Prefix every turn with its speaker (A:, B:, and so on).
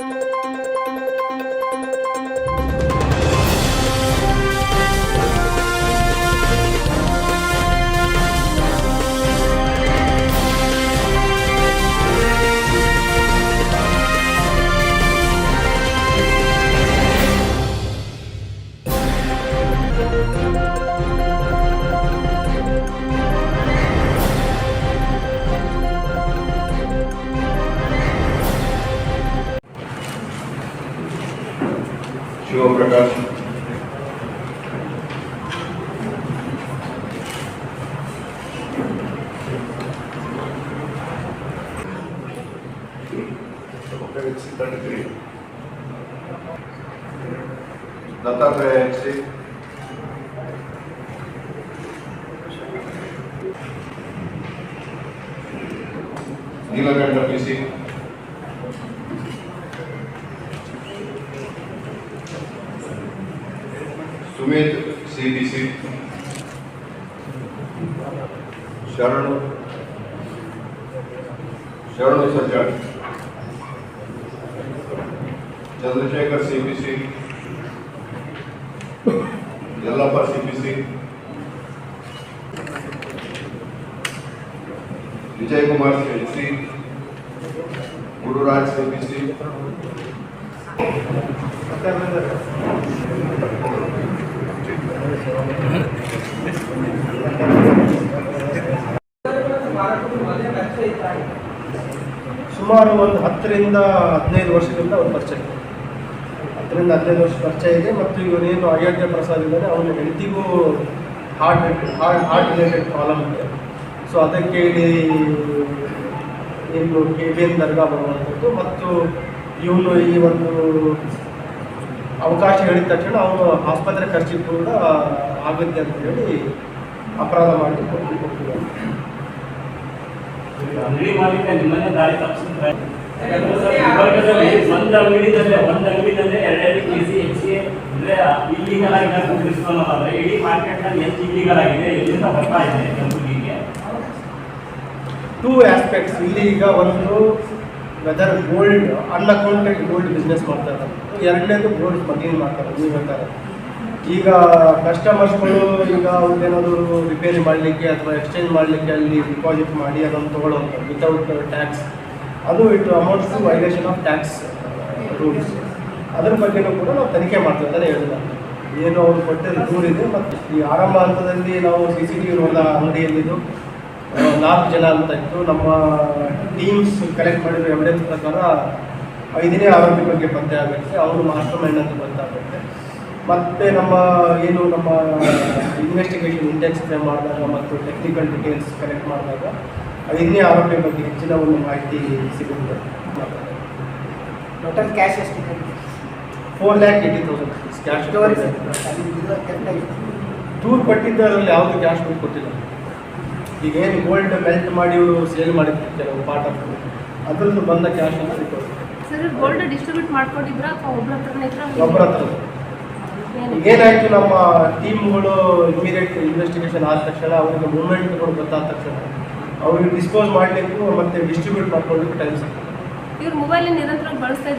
A: Thank you. H C Neelakanta P C Sumit C B C Sharanu Sharanu Sajjad Chandrashekhar C P C Yallappa C P C Vijay Kumar H C Gururaj C P C
B: ಸುಮಾರು ಒಂದು ಹತ್ತರಿಂದ ಹದಿನೈದು ವರ್ಷದಿಂದ ಒಂದು ಪರಿಚಯ ಇದೆ. ಹತ್ತರಿಂದ ಹದಿನೈದು ವರ್ಷ ಪರಿಚಯ ಇದೆ ಮತ್ತು ಇವನೇನು ಅಯೋಧ್ಯ ಪ್ರಸಾದ್ ಇದ್ದಾನೆ ಅವನ ಹೆಂಡತಿಗೂ heart heart heart related problem ಇದೆ ಸೊ ಅದಕ್ಕೆ ಇಲ್ಲಿ ಏನು ಕೆ ಬಿ ಎನ್ ದರ್ಗಾ ಬರುವಂಥದ್ದು ಮತ್ತು ಇವನು ಈ ಒಂದು ಅವಕಾಶ ಹೇಳಿದ ತಕ್ಷಣ ಅವನು ಆಸ್ಪತ್ರೆ ಖರ್ಚಿಗೆ ಕೂಡ ಆಗುತ್ತೆ ಅಂತ ಹೇಳಿ ಅಪರಾಧ ಮಾಡಿ ಕೊಟ್ಟು ಕೊಟ್ಟಿದ್ದಾನೆ
C: ಅಂಗಡಿ ಮಾಲೀಕ ನಿಮ್ಮನ್ನೇ ದಾರಿ ತಪ್ಪಿಸಿದ್ರೆ ಒಂದ್ ಅಂಗಡಿದಲ್ಲೇ ಒಂದು ಅಂಗಡಿದಲ್ಲೇ ಎರಡೆರಡು ಕೆಜಿ ಹೆಚ್ಚಿಗೆ ಅಂದ್ರೆ ಇಲ್ಲಿಗಲ್ ಆಗಿ ನಾವು ಗುರುತಿಸ್ಕೊಳ್ಳೋದಾದ್ರೆ ಇಡೀ ಮಾರ್ಕೆಟ್ನಲ್ಲಿ ಎಷ್ಟು ಇಲ್ಲಿಗಲ್ ಆಗಿದೆ ಎಲ್ಲಿಂದ ಬರ್ತಾ ಇದೆ ಕಂಪನಿಗೆ?
B: ಟೂ ಆಸ್ಪೆಕ್ಟ್ಸ್ ಇಲ್ಲಿ ಈಗ ಒಂದು weather gold unaccounted gold business ಮಾಡ್ತಾ ಇದ್ದಾರೆ. ಎರಡನೇದು ಗೋಲ್ಡ್ ಬಗ್ಗೆ ಮಾಡ್ತಾರೆ ನೀವು ಹೇಳ್ತಾರೆ. ಈಗ ಕಸ್ಟಮರ್ಸ್ಗಳು ಈಗ ಅವ್ರದ್ದೇನಾದ್ರು ರಿಪೇರಿ ಮಾಡಲಿಕ್ಕೆ ಅಥವಾ ಎಕ್ಸ್ಚೇಂಜ್ ಮಾಡಲಿಕ್ಕೆ ಅಲ್ಲಿ ಡಿಪಾಸಿಟ್ ಮಾಡಿ ಅದನ್ನು ತೊಗೊಳ್ಳೋದು ವಿತೌಟ್ ಟ್ಯಾಕ್ಸ್ ಅದು ಇಟ್ಟು amounts violation of tax rules ಅದ್ರ ಬಗ್ಗೆನೂ ಕೂಡ ನಾವು ತನಿಖೆ ಮಾಡ್ತೀವಿ ಅಂತಲೇ ಹೇಳಿದ. ಏನು ಅವ್ರು ಕೊಟ್ಟಿರೋ ದೂರಿದೆ ಮತ್ತು ಈ ಆರಂಭ ಹಂತದಲ್ಲಿ ನಾವು ಸಿ ಸಿ ಟಿ ವಿ ನೋಡಿದ ಅಂಗಡಿಯಲ್ಲಿದ್ದು, ನಾಲ್ಕು ಜನ ಅಂತ ಇತ್ತು. ನಮ್ಮ ಟೀಮ್ಸ್ ಕಲೆಕ್ಟ್ ಮಾಡಿರೋ ಎವಿಡೆನ್ಸ್ ಪ್ರಕಾರ ಐದನೇ ಆರೋಪಿ ಬಗ್ಗೆ ಪತ್ತೆ ಆಗುತ್ತೆ ಅವರು ಮಾಸ್ಟರ್ ಮೈಂಡ್ ಅಂತ ಗೊತ್ತಾಗುತ್ತೆ. ಮತ್ತು ನಮ್ಮ ಏನು ನಮ್ಮ ಇನ್ವೆಸ್ಟಿಗೇಷನ್ ಇಂಟೆನ್ಸಿಫೈ ಮಾಡಿದಾಗ ಮತ್ತು ಟೆಕ್ನಿಕಲ್ ಡೀಟೇಲ್ಸ್ ಕಲೆಕ್ಟ್ ಮಾಡಿದಾಗ ಐದನೇ ಆರೋಪಿ ಬಗ್ಗೆ ಹೆಚ್ಚಿನ ಒಂದು ಮಾಹಿತಿ ಸಿಗುತ್ತೆ.
D: ಟೋಟಲ್ ಕ್ಯಾಶ್ ಎಷ್ಟು
B: four lakh eighty thousand cash ದೂರು ಕೊಟ್ಟಿದ್ದರಲ್ಲಿ ಯಾವುದು ಕ್ಯಾಶ್ ಬುಕ್ ಕೊಟ್ಟಿಲ್ಲ. ಈಗ ಏನು ಗೋಲ್ಡ್ ಮೆಲ್ಟ್ ಮಾಡಿ ಇವರು ಸೇಲ್ ಮಾಡಿರ್ತಾರೆ ಕೆಲವು ಪಾರ್ಟ್ ಆಫ್ ಅದ್ರದ್ದು ಬಂದ ಕ್ಯಾಶ್ ಅಂತ ರಿಪೋರ್ಟ್
E: ಸರ್ ಗೋಲ್ಡ್ ಡಿಸ್ಟ್ರಿಬ್ಯೂಟ್ ಮಾಡ್ಕೊಂಡಿದ್ರ ಅಥವಾ ಹತ್ರನೇ
B: ಒಬ್ಬರ ಹತ್ರ. ಏನಾಯ್ತು ನಮ್ಮ ಟೀಮ್ಗಳು ಇಮಿಡಿಯೇಟ್ ಇನ್ವೆಸ್ಟಿಗೇಷನ್ ಆದ ತಕ್ಷಣ ಅವರಿಗೆ ಮೂವ್ಮೆಂಟ್ಗಳು ಗೊತ್ತಾದ ತಕ್ಷಣ ಅವ್ರಿಗೆ ಡಿಸ್ಪೋಸ್ ಮಾಡಲಿಕ್ಕೂ ಮತ್ತೆ ಡಿಸ್ಟ್ರಿಬ್ಯೂಟ್ ಮಾಡ್ಕೊಳ್ಳಿಕ್ಕೂ ಟೈಮ್ ಸಿಗ್ತದೆ.
E: ಇವ್ರು ಮೊಬೈಲ್ ನಿರಂತರವಾಗಿ ಬಳಸ್ತಾ